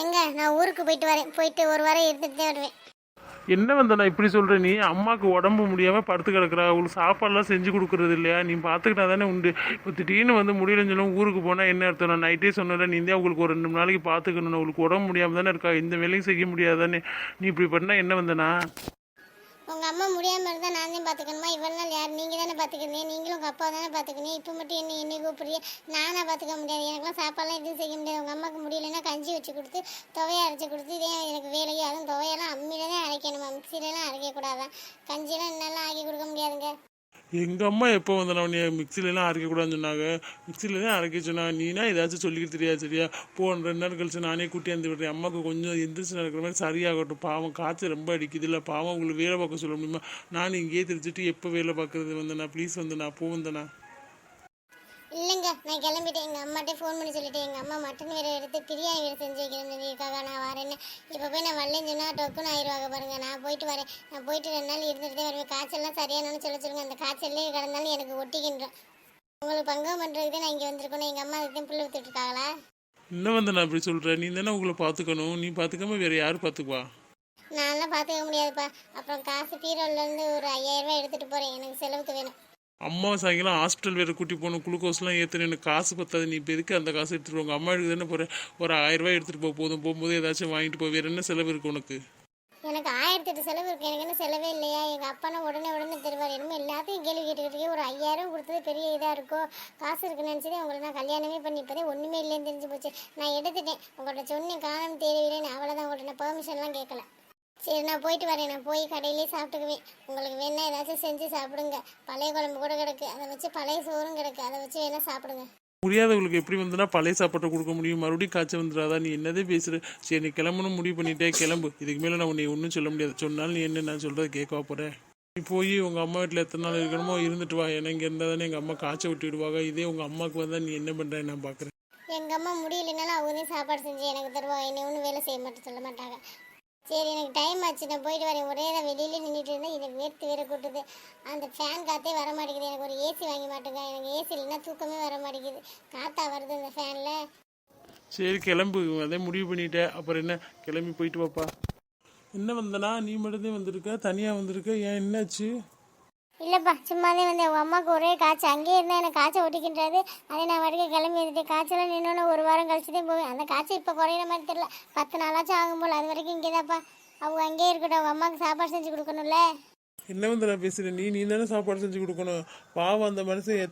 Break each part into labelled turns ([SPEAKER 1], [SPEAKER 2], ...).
[SPEAKER 1] எங்க? நான் ஊருக்கு போயிட்டு வரேன். போயிட்டு ஒரு வாரம் இருந்துட்டு தான் வருவேன்.
[SPEAKER 2] என்ன வந்த நான் இப்படி சொல்கிற நீ? அம்மாவுக்கு உடம்பு முடியாமல் படுத்து கிடக்குறா. அவளுக்கு சாப்பாடுலாம் செஞ்சு கொடுக்குறது இல்லையா? நீ பார்த்துக்கிட்டா தானே உண்டு. இப்போ திடீர்னு வந்து முடியலன்னு சொல்லும் ஊருக்கு போனால் என்ன அர்த்தம்? நான் நைட்டே சொன்னல நீ தான் உங்களுக்கு ஒரு ரெண்டு மூணு நாளைக்கு பார்த்துக்கணும் உங்களுக்கு உடம்பு முடியாமல் தானே இருக்கா. இந்த வேலையும் செய்ய முடியாது தானே நீ இப்படி பண்ணால் என்ன வந்தனா?
[SPEAKER 1] உங்கள் அம்மா முடியாமல் இருந்தால் நான் தான் பார்த்துக்கணுமா இவ்வளோ நாள் யார் நீங்கள் தானே பாத்துக்கிறீங்க நீங்களும் உங்கள் அப்பா தானே பார்த்துக்கணும் இப்போ மட்டும் என்ன என்னை கூப்பிடுறீங்க? நானாக பார்த்துக்க முடியாது. எனக்குலாம் சாப்பாடுலாம் எதுவும் செய்ய முடியாது. உங்கள் அம்மாவுக்கு முடியலன்னா கஞ்சி வச்சு கொடுத்து துவையை அரைச்சி கொடுத்து இதே எனக்கு வேலைக்கு அதுவும் துவையெல்லாம் அம்மியில தான் அரைக்கணுமா? மிக்சிலலாம் அரைக்கக்கூடாதான் கஞ்சிலாம் என்னாலாம் ஆக்கி கொடுக்க முடியாதுங்க.
[SPEAKER 2] எங்கள் அம்மா எப்போ வந்தனா நீ மிக்சிலலாம் அரைக்கக்கூடாதுன்னு சொன்னாங்க. மிக்சிலலாம் அரைக்க சொன்னாங்க நீனா ஏதாச்சும் சொல்லிக்கிட்டு தெரியாது சரியா? போன ரெண்டு நாள் கழிச்சு நானே கூட்டியாந்து விடுறேன். அம்மாவுக்கு கொஞ்சம் எந்திரிச்சு நடக்கிற மாதிரி சரியாகட்டும். பாவம் காய்ச்சல் ரொம்ப அடிக்குது இல்லை பாவம் உங்களுக்கு வேலை பார்க்க சொல்ல முடியுமா? நான் இங்கேயே தெரிஞ்சுட்டு எப்போ வேலை பார்க்குறது வந்தேண்ணா ப்ளீஸ் வந்தேண்ணா போ வந்தேண்ணா
[SPEAKER 1] இல்லைங்க நான் கிளம்பிட்டேன். எங்கள் அம்மாட்டே ஃபோன் பண்ணி சொல்லிட்டேன். எங்கள் அம்மா மட்டன் வேறு எடுத்து பிரியாணி வேறு செஞ்சு வைக்கிறேன்னு சொல்லியிருக்காங்க நான் வரேன்னு. இப்போ போய் நான் வரலன்னு சொன்னால் டொக்குன்னு ஆயிடுவாங்க பாருங்க. நான் போயிட்டு வரேன். நான் போயிட்டு ரெண்டு நாள் இருந்துட்டு தான் வருவேன். காய்ச்சல்லாம் சரியானு சொல்ல சொல்லுங்க. அந்த காய்ச்சல்லே கிடந்தாலும் எனக்கு ஒட்டிக்கின்றோம். உங்களுக்கு பங்கம் பண்ணுறதுக்கு நான் இங்கே வந்திருக்கணும். எங்கள் அம்மா அதுக்கு புல் வித்துட்டு இருக்காங்களா?
[SPEAKER 2] என்ன வந்து நான் இப்படி சொல்கிறேன் நீ தானே உங்களை பார்த்துக்கணும். நீ பார்த்துக்காம வேறு யார் பார்த்துக்குவா?
[SPEAKER 1] நான்லாம் பார்த்துக்க முடியாதுப்பா. அப்புறம் காசு பீரோலேருந்து ஒரு ஐயாயிரம் ரூபாய் எடுத்துகிட்டு போகிறேன் எனக்கு செலவுக்கு வேணும்.
[SPEAKER 2] அம்மா சாயங்காலம் ஹாஸ்பிட்டல் வேறு கூட்டி போகணும் குளுக்கோஸ்லாம் ஏற்றணும் எனக்கு காசு பத்தாது. நீ இப்போ எதுக்கு அந்த காசு எடுத்துகிட்டு போங்க அம்மா எடுத்து தானே போகிறேன் ஒரு ஆயிரரூபா எடுத்துகிட்டு போக போதும். போகும்போது ஏதாச்சும் வாங்கிட்டு போ. வேறு என்ன செலவு இருக்கு உனக்கு?
[SPEAKER 1] எனக்கு ஆயிரத்தி எட்டு செலவு இருக்கு. எனக்கு என்ன செலவே இல்லையா? எங்கள் அப்பானா உடனே உடனே தருவார். என்னமோ எல்லாத்தையும் கேள்வி கேட்டுக்கிட்டே ஒரு ஐயாயிரம் கொடுத்தது பெரிய இதாக இருக்கோ? காசு இருக்குன்னு நினச்சதே உங்களை நான் கல்யாணமே பண்ணி இப்போதே ஒன்றுமே இல்லைன்னு தெரிஞ்சு போச்சு. நான் எடுத்துட்டேன். உங்கள்கிட்ட சொன்னேன் காணாம தெரியலன்னு அவ்வளோதான் உங்கள்கிட்ட நான் பெர்மிஷன்லாம் கேட்கல. சரி நான் போயிட்டு வரேன். நான் போய் கடையிலே சாப்பிட்டுக்குவேன். உங்களுக்கு வேணா ஏதாச்சும் செஞ்சு சாப்பிடுங்க. பழைய குழம்பு கூட கிடக்கு. அதை வச்சு பழைய சோறும் கிடக்கு. அதை வச்சு வேணா சாப்பிடுங்க.
[SPEAKER 2] முடியாதவங்களுக்கு எப்படி வந்துன்னா பழைய சாப்பாட்டை கொடுக்க முடியும்? மறுபடியும் காய்ச்சல் வந்துடாதா? நீ என்னதே பேசுற. சரி நீ கிளம்பணும் முடிவு பண்ணிட்டே கிளம்பு. இதுக்கு மேலே நான் உன்னை ஒன்றும் சொல்ல முடியாது. சொன்னாலும் நீ என்ன நான் சொல்கிறத கேட்கவா போகிறேன் நீ போய் உங்கள் அம்மா வீட்டில் எத்தனை நாள் இருக்கணுமோ இருந்துட்டு வா. ஏன்னா இங்கே இருந்தால் தானே எங்கள் அம்மா காய்ச்சல் விட்டு விடுவாங்க. இதே உங்கள் அம்மாவுக்கு வந்தால் நீ என்ன பண்ணுறேன் நான் பார்க்குறேன்
[SPEAKER 1] எங்கள் அம்மா முடியலனாலும் அவங்க தான் சாப்பாடு செஞ்சு எனக்கு தருவாங்க. என்னை ஒன்றும் வேலை செய்ய மாட்டேன் சொல்ல மாட்டாங்க. சரி எனக்கு டைம் ஆச்சு. நான் போயிட்டு வரேன். ஒரே தான் வெளியில நின்றுட்டு இருந்தேன் இதை வேர்த்து வேற கொட்டுது. அந்த ஃபேன் காற்றே வர மாட்டேங்குது. எனக்கு ஒரு ஏசி வாங்கி மாட்டேங்க. எனக்கு ஏசி இல்லைன்னா தூக்கமே வர மாட்டேங்குது. காற்றா வருது அந்த ஃபேனில்
[SPEAKER 2] சரி கிளம்பு. அதே முடிவு பண்ணிட்டேன் அப்புறம் என்ன? கிளம்பி போயிட்டு வாப்பா. என்ன வந்தனா? நீ மட்டும்தான் வந்திருக்க? தனியாக வந்திருக்க? ஏன் என்னாச்சு?
[SPEAKER 1] இல்லைப்பா சும்மாதே வந்து உங்கள் அம்மாவுக்கு ஒரே காய்ச்சல். அங்கேயே இருந்தால் எனக்கு காய்ச்சல் ஒட்டிக்கின்றது. அதே நான் வரைக்கும் கிளம்பி இருந்துட்டு காய்ச்சலாம் நின்னோன்னு ஒரு வாரம் கழிச்சு தான் போவேன். அந்த காய்ச்சல் இப்போ குறையிற மாதிரி தெரியல. பத்து நாளாச்சும் ஆகும் போல். அது வரைக்கும் இங்கே தான்ப்பா அவங்க அங்கேயே இருக்கட்டும். அவங்க அம்மாவுக்கு சாப்பாடு செஞ்சு கொடுக்கணும்ல.
[SPEAKER 2] என்ன வந்து நான் பேசுகிறேன் நீ நீ தானே சாப்பாடு செஞ்சு கொடுக்கணும். பாவம் அந்த மனுஷன்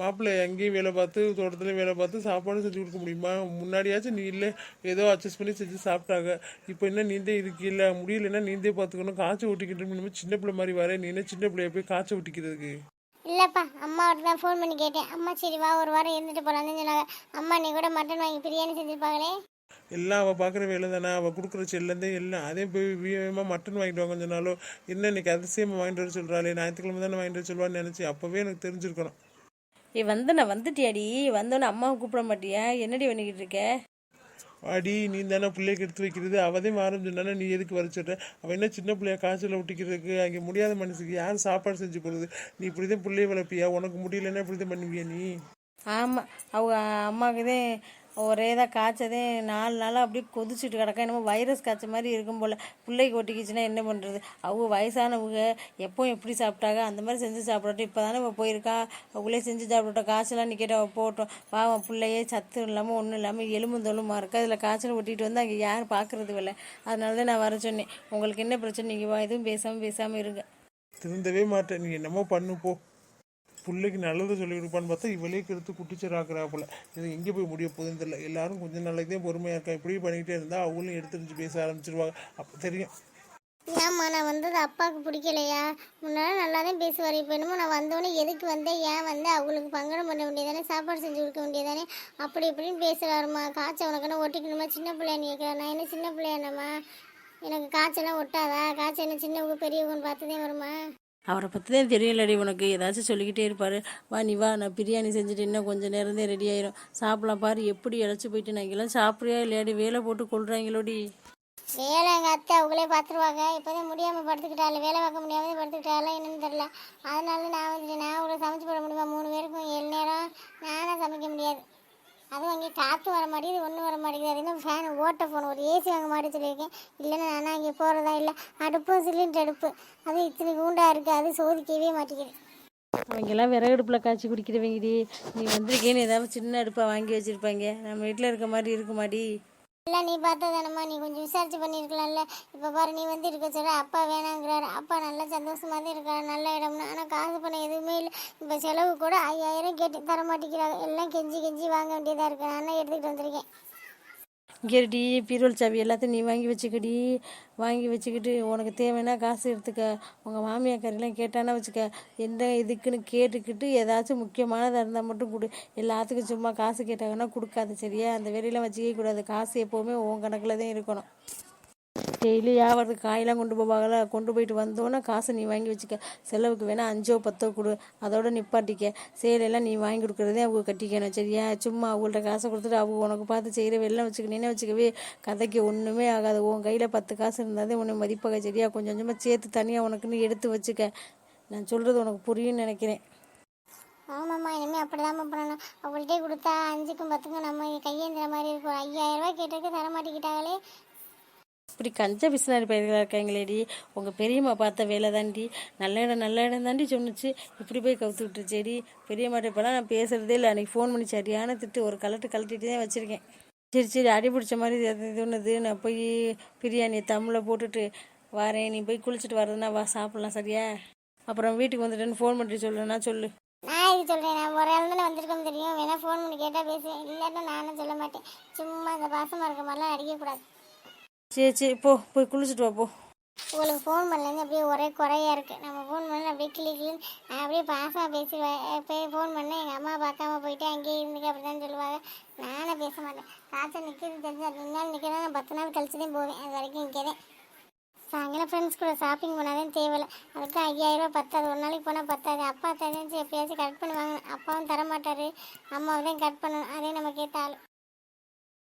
[SPEAKER 2] மாப்பிள்ளை எங்கேயும் வேலை பார்த்து தோட்டத்துலேயும் வேலை பார்த்து சாப்பாடு செஞ்சு கொடுக்க முடியுமா? முன்னாடியாச்சும் நீ இல்லை. ஏதோ அட்ஜஸ்ட் பண்ணி செஞ்சு சாப்பிட்டாங்க. இப்போ என்ன நீந்தே இருக்கில்ல? முடியலன்னா நீந்தே பார்த்துக்கணும். காய்ச்சல் ஊட்டிக்கிட்டு இனிமே சின்ன பிள்ளை மாதிரி வரேன். நீ என்ன சின்ன பிள்ளைய போய் காய்ச்சல் ஊட்டிக்கிறதுக்கு?
[SPEAKER 1] இல்லைப்பா அம்மாவோட தான் ஃபோன் பண்ணி கேட்டேன். அம்மா சரி வா ஒரு வாரம் இருந்துட்டு போகலான்னு சொன்னாங்க. அம்மா நீ கூட மட்டன் வாங்கி பிரியாணி செஞ்சுருப்பாங்களே
[SPEAKER 2] எல்லாம் அவள் பார்க்குற வேலை தானே. அவள் கொடுக்குற செல்லேருந்தே எல்லாம். அதே போய் வீயமாக மட்டன் வாங்கிட்டு வாங்க சொன்னாலும் என்ன இன்னைக்கு அதிசயமாக வாங்கிட்டு வர சொல்கிறாளே ஞாயிற்றுக்கிழமை தானே வாங்கிட்டு வர சொல்லுவான்னு நினச்சி அப்போவே எனக்கு தெரிஞ்சிருக்கணும்.
[SPEAKER 3] ஏ வந்து நான் வந்துட்டியாடி? வந்தோன்னே அம்மாவை கூப்பிட மாட்டியா? என்னடி பண்ணிக்கிட்டு இருக்க?
[SPEAKER 2] அடி நீ தானே பிள்ளைக்கு எடுத்து வைக்கிறது? அவதே மாறும் சொன்னானே நீ எதுக்கு வர சொல்ற? அவன் என்ன சின்ன பிள்ளைய காய்ச்சல விட்டிக்கிறதுக்கு அங்கே முடியாத மனுஷுக்கு யார் சாப்பாடு செஞ்சு போடுறது நீ இப்படி தான் பிள்ளைய வளர்ப்பியா? உனக்கு முடியலன்னா இப்படி தான் பண்ணுவியா நீ?
[SPEAKER 3] ஆமாம் அவங்க அம்மாவுக்கு ஒரே இதாக காய்ச்சதே நாலு நாளாக அப்படியே கொதிச்சுட்டு கிடக்க. என்னமோ வைரஸ் காய்ச்ச மாதிரி இருக்கும் போல். பிள்ளைக்கு ஒட்டிக்கிச்சுன்னா என்ன பண்ணுறது அவங்க வயசானவங்க எப்போ எப்படி சாப்பிட்டாங்க? அந்த மாதிரி செஞ்சு சாப்பிடட்டும். இப்போ தானே அவள் போயிருக்கா? அவங்களே செஞ்சு சாப்பிடட்டும். காய்ச்சலாம் நிற்கிட்ட போட்டோம் பாவம் பிள்ளையே சத்து இல்லாமல் ஒன்றும் இல்லாமல் எலும்புந்தோலுமா இருக்கா? அதில் காய்ச்சல் ஒட்டிகிட்டு வந்து அங்கே யாரும் பார்க்குறது இல்லை. அதனால தான் நான் வர சொன்னேன். உங்களுக்கு என்ன பிரச்சனை? நீங்கள் வா எதுவும் பேசாமல் பேசாமல் இருங்க.
[SPEAKER 2] திருந்தவே மாட்டேன். நீ என்னமோ பண்ணு போ. பிள்ளைக்கு நல்லதை சொல்லி கொடுப்பான்னு பார்த்தா இவளே கெடுத்து குட்டிச்சராக்குறாப்புல. இது எங்கே போய் முடிய போகுதுன்னு தெரியல. எல்லாரும் கொஞ்சம் நாளைக்கு தான் பொறுமையாக இருக்கா? இப்படி பண்ணிக்கிட்டே இருந்தால் அவங்களும் எடுத்துரிஞ்சு பேச ஆரம்பிச்சிருவாங்க. அப்போ தெரியும்.
[SPEAKER 1] ஏம்மா நான் வந்தது அப்பாவுக்கு பிடிக்கலையா? முன்னாடி நல்லா தான் பேசுவார். இப்போ என்னமோ நான் வந்தோடனே எதுக்கு வந்தேன் ஏன் வந்து? அவங்களுக்கு பங்கடம் பண்ண வேண்டியதானே? சாப்பாடு செஞ்சு கொடுக்க வேண்டியதானே? அப்படி இப்படின்னு பேசுகிறாருமா காய்ச்சல் உனக்குன்னு ஒட்டிக்கணுமா? சின்ன பிள்ளையான்னு நீ நான் என்ன சின்ன பிள்ளையானம்மா? எனக்கு காய்ச்சலாம் ஒட்டாதா? காய்ச்சல் என்ன சின்னவங்க பெரியவங்கன்னு பார்த்துதான் வருமா?
[SPEAKER 3] அவரை பற்றி தான் தெரியலடி உனக்கு. ஏதாச்சும் சொல்லிக்கிட்டே இருப்பார். வா நீ வா நான் பிரியாணி செஞ்சுட்டு இன்னும் கொஞ்சம் நேரம் தான் ரெடி ஆயிரும். சாப்பிடலாம் பாரு எப்படி இழைச்சி போயிட்டு நான் இங்கெல்லாம் சாப்பிட்றியா இல்லையாடி? வேலை போட்டு கொள்றாங்களோடி
[SPEAKER 1] வேலை எங்கள் அத்தை அவங்களே பார்த்துருவாங்க இப்போதான் முடியாமல் படுத்துக்கிட்டாள். வேலை பார்க்க முடியாமல் படுத்துக்கிட்டால என்னன்னு தெரில அதனால நான் வந்துட்டு நான் உங்களுக்கு சமைச்சு போட முடியுமா? மூணு பேருக்கும் ஏழு நேரம் நானாக சமைக்க முடியாது. அதுவும் அங்கே காற்று வர சொல்லியிருக்கேன். இல்லைன்னா நானும் அங்கே போகிறதா இல்லை அடுப்பும் சிலிண்டர் அடுப்பு. அது இத்தனை கூண்டா இருக்குது அது சோதிக்கவே மாட்டேங்குது.
[SPEAKER 3] அவங்கெல்லாம் விறகு அடுப்பில் காய்ச்சி குடிக்கிறவங்கடி. நீ வந்திருக்கேன்னு ஏதாவது சின்ன அடுப்பாக வாங்கி வச்சுருப்பாங்க. நம்ம வீட்டில் இருக்க மாதிரி இருக்குமாடி?
[SPEAKER 1] எல்லாம் நீ பார்த்ததானம்மா நீ கொஞ்சம் விசாரிச்சு பண்ணியிருக்கலாம்ல. இப்போ பாரு நீ வந்து இருக்க சொல்ற அப்பா வேணாங்கிறாரு. அப்பா நல்லா சந்தோஷமா தான் இருக்காரு நல்ல இடம்னு. ஆனால் காசு பணம் எதுவுமே இல்லை. இப்போ செலவு கூட ஐயாயிரம் கேட்டு தர மாட்டேங்கிறாங்க எல்லாம் கெஞ்சி கெஞ்சி வாங்க வேண்டியதாக இருக்கு. நான் எடுத்துக்கிட்டு வந்திருக்கேன்.
[SPEAKER 3] இங்கேடி பீரோல் சாவி எல்லாத்தையும் நீ வாங்கி வச்சுக்கடி. வாங்கி வச்சுக்கிட்டு உனக்கு தேவைன்னா காசு எடுத்துக்க. உங்கள் மாமியாக்காரெல்லாம் கேட்டானா வச்சுக்க. எந்த இதுக்குன்னு கேட்டுக்கிட்டு ஏதாச்சும் முக்கியமானதாக இருந்தால் மட்டும் கொடு. எல்லாத்துக்கும் சும்மா காசு கேட்டாங்கன்னா கொடுக்காது சரியா? அந்த வெளியெல்லாம் வச்சுக்கவே கூடாது. காசு எப்போவுமே உன் கணக்கில் தான் இருக்கணும். டெய்லி வியாபாரத்துக்கு காயெல்லாம் கொண்டு போவாங்கள கொண்டு போயிட்டு வந்தோன்னே காசை நீ வாங்கி வச்சுக்க. செலவுக்கு வேணால் அஞ்சோ பத்தோ கொடு. அதோட நிப்பாட்டிக்க. சேலையெல்லாம் நீ வாங்கி கொடுக்குறதே அவங்க கட்டிக்கணும். சரியா? சும்மா அவங்கள்ட்ட காசை கொடுத்துட்டு அவங்க உனக்கு பார்த்து செய்கிற வெள்ளம் வச்சுக்கினே வச்சுக்கவே கதைக்கு ஒன்றுமே ஆகாது. உன் கையில் பத்து காசு இருந்தாலே உன்னை மதிப்பாக. சரியா? கொஞ்சம் கொஞ்சமாக சேர்த்து தனியாக உனக்குன்னு எடுத்து வச்சுக்க. நான் சொல்கிறது உனக்கு புரியும்னு நினைக்கிறேன்.
[SPEAKER 1] ஆமாம்மா இனிமேல் அப்படி தான் பண்ணணும். அவங்கள்ட்டே கொடுத்தா அஞ்சுக்கும் பத்துக்கும் நம்ம கையேந்திர மாதிரி இருக்கும். ஐயாயிரம் ரூபாய் கேட்டதுக்கு தர மாட்டேங்கிட்டாங்களே
[SPEAKER 3] இப்படி கஞ்ச பிசினாரி பயிர்களாக இருக்காங்களேடி. உங்கள் பெரியம்மா பார்த்த வேலை தாண்டி நல்ல இடம் நல்ல இடம் தாண்டி சொன்னுச்சு. இப்படி போய் கவுத்து விட்டுருச்சேடி. பெரியம்மாட்ட இப்போலாம் நான் பேசுகிறதே இல்லை. அன்றைக்கி ஃபோன் பண்ணி சரியான திட்டு ஒரு கலட்டு கலட்டிட்டு தான் வச்சுருக்கேன். சரி சரி அடி பிடிச்ச மாதிரி இது தோணுது நான் போய் பிரியாணி தமிழை போட்டுட்டு வரேன். நீ போய் குளிச்சுட்டு வர்றதுன்னா வா சாப்பிட்லாம் சரியா? அப்புறம் வீட்டுக்கு வந்துட்டேன்னு ஃபோன் பண்ணிட்டு சொல்லுன்னா சொல்லு.
[SPEAKER 1] நான் இது சொல்கிறேன் நான் ஒரு இடத்துல வந்திருக்கோம் தெரியும். வேணா ஃபோன் பண்ணி கேட்டால் பேசுவேன். இல்லைன்னா நானும் சொல்ல மாட்டேன். சும்மா இந்த பாசமாக இருக்க மாதிரிலாம் அடிக்கக்கூடாது.
[SPEAKER 3] சரி சரி போ போய் குளிச்சுட்டு வா போ.
[SPEAKER 1] உங்களுக்கு ஃபோன் பண்ணலேருந்து அப்படியே ஒரே குறையா இருக்குது நம்ம ஃபோன் பண்ணல அப்படியே கிளி கிளின்னு நான் அப்படியே பாசமாக பேசிடுவேன் போய் ஃபோன் பண்ணேன். எங்கள் அம்மா பார்க்காம போயிட்டு அங்கேயே இருந்துக்க அப்படி தான் சொல்லுவாங்க நானே பேச மாட்டேன். காய்ச்சல் நிற்கிறது தெரிஞ்சு ரெண்டு நாள் நிற்கிறேன் நான் பத்து நாள் கழிச்சு தான் போவேன். அது வரைக்கும் நிற்கிறேன் சாயங்காலம் ஃப்ரெண்ட்ஸ் கூட ஷாப்பிங் பண்ணாதான் தேவையில்ல. அதுக்கு ஐயாயிரம் ரூபா பத்தாது. ஒரு நாளைக்கு போனால் பத்தாது. அப்பா தெரிஞ்சு எப்பயாச்சும் கட் பண்ணுவாங்க. அப்பாவும் தர மாட்டாரு